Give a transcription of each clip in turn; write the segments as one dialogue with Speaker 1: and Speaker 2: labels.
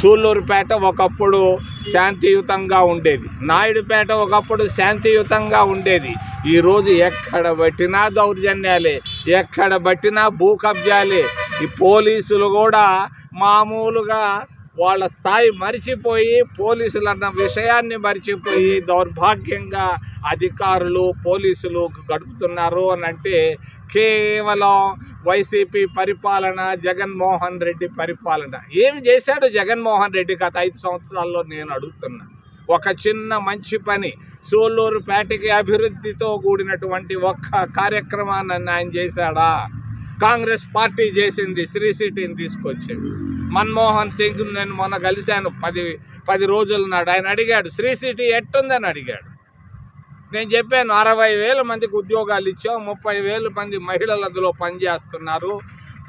Speaker 1: సూళ్ళూరుపేట ఒకప్పుడు శాంతియుతంగా ఉండేది. నాయుడుపేట ఒకప్పుడు శాంతియుతంగా ఉండేది. ఈరోజు ఎక్కడ పట్టినా దౌర్జన్యాలే ఎక్కడ పట్టినా భూ కబ్జాలే ఈ పోలీసులు కూడా మామూలుగా వాళ్ళ స్థాయి మరిచిపోయి పోలీసులు అన్న విషయాన్ని మరిచిపోయి దౌర్భాగ్యంగా అధికారులు పోలీసులు గడుపుతున్నారు అని అంటే కేవలం వైసీపీ పరిపాలన జగన్మోహన్ రెడ్డి పరిపాలన. ఏమి చేశాడు జగన్మోహన్ రెడ్డి గత ఐదు సంవత్సరాల్లో నేను అడుగుతున్నా. ఒక చిన్న మంచి పని సోలూరుపేటకి అభివృద్ధితో కూడినటువంటి ఒక్క కార్యక్రమాన్ని ఆయన చేశాడా? కాంగ్రెస్ పార్టీ చేసింది శ్రీ సిటీని తీసుకొచ్చింది మన్మోహన్ సింగ్ నేను మొన్న కలిశాను పది పది రోజుల నాడు. ఆయన అడిగాడు శ్రీ సిటీ ఎట్టుందని? అడిగాడు. నేను చెప్పాను అరవై వేల మందికి ఉద్యోగాలు ఇచ్చాం ముప్పై వేల మంది మహిళలు అందులో పనిచేస్తున్నారు.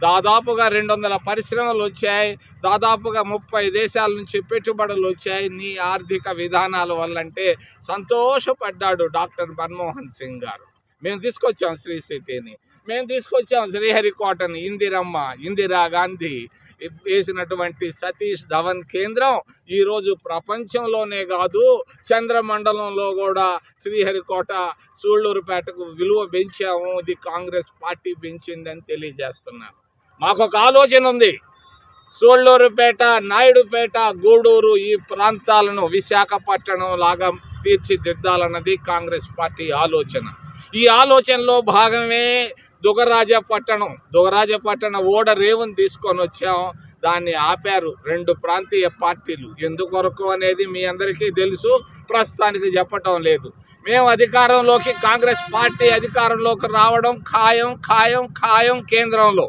Speaker 1: దాదాపుగా రెండు వందల పరిశ్రమలు వచ్చాయి దాదాపుగా ముప్పై దేశాల నుంచి పెట్టుబడులు వచ్చాయి. నీ ఆర్థిక విధానాల వల్లంటే సంతోషపడ్డాడు డాక్టర్ మన్మోహన్ సింగ్ గారు. మేము తీసుకొచ్చాం శ్రీ సిటీని. మేము తీసుకొచ్చాం శ్రీహరికోటని ఇందిరమ్మ ఇందిరా గాంధీ వేసినటువంటి సతీష్ ధవన్ కేంద్రం ఈరోజు ప్రపంచంలోనే కాదు చంద్రమండలంలో కూడా శ్రీహరికోట సూళ్ళూరుపేటకు విలువ పెంచాము ఇది కాంగ్రెస్ పార్టీ పెంచిందని తెలియజేస్తున్నాను మాకు ఒక ఆలోచన ఉంది. సూళ్ళూరుపేట నాయుడుపేట గూడూరు ఈ ప్రాంతాలను విశాఖపట్నం లాగా తీర్చిదిద్దాలన్నది కాంగ్రెస్ పార్టీ ఆలోచన. ఈ ఆలోచనలో భాగమే దుగరాజపట్టణం దుగరాజపట్టణ ఓడ రేవుని తీసుకొని వచ్చాం. దాన్ని ఆపారు రెండు ప్రాంతీయ పార్టీలు. ఎందుకొరకు అనేది మీ అందరికీ తెలుసు ప్రస్తుతానికి చెప్పటం లేదు. మేము అధికారంలోకి కాంగ్రెస్ పార్టీ అధికారంలోకి రావడం ఖాయం ఖాయం ఖాయం కేంద్రంలో.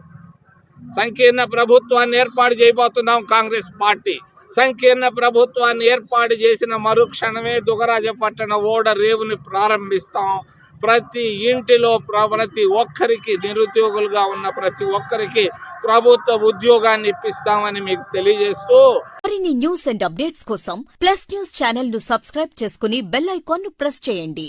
Speaker 1: సంకీర్ణ ప్రభుత్వాన్ని ఏర్పాటు చేయబోతున్నాం కాంగ్రెస్ పార్టీ. సంకీర్ణ ప్రభుత్వాన్ని ఏర్పాటు చేసిన మరుక్షణమే దుగరాజపట్టణ ఓడ రేవుని ప్రారంభిస్తాం. ప్రతి ఇంటిలో ప్ర- ప్రతి ఒక్కరికి నిరుద్యోగులుగా ఉన్న ప్రతి ఒక్కరికి ప్రభుత్వ ఉద్యోగాన్ని ఇప్పిస్తామని మీకు తెలియజేస్తూ
Speaker 2: మరిన్ని న్యూస్ అండ్ అప్డేట్స్ కోసం ప్లస్ న్యూస్ ఛానల్ను సబ్స్క్రైబ్ చేసుకుని బెల్ ఐకాన్ను ప్రెస్ చేయండి.